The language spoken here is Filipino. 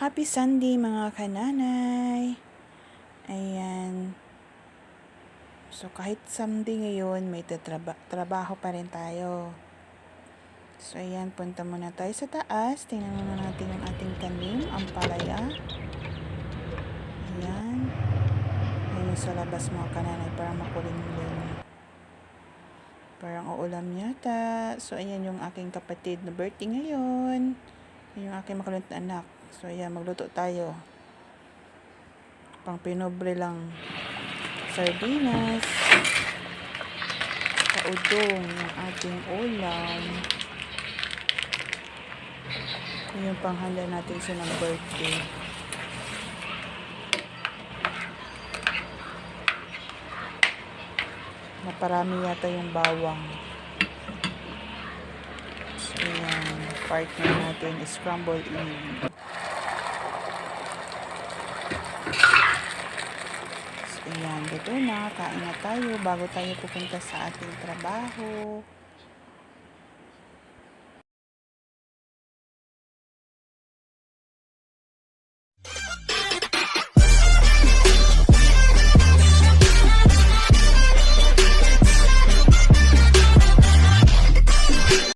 Happy Sunday mga kananay. Ayan. So kahit Sunday ngayon, may tatraba- trabaho pa rin tayo. So ayan, punta muna tayo sa taas. Tingnan muna natin yung ating tanim, ang palaya. Ayan. Ayan sa labas mga kananay, parang makulimlim. Parang uulam yata. So ayan yung aking kapatid na birthday ngayon. Yun yung aking makulit na anak. So, ayan, magluto tayo. Pang pinobre lang. Sardinas. Kaudong yung ating ulam. Yun yung panghanda natin sa ng birthday. Naparami yata yung bawang. So, ayan, partner natin is scrambled egg. So, ayan, dito na. Kain na tayo bago tayo pupunta sa ating trabaho.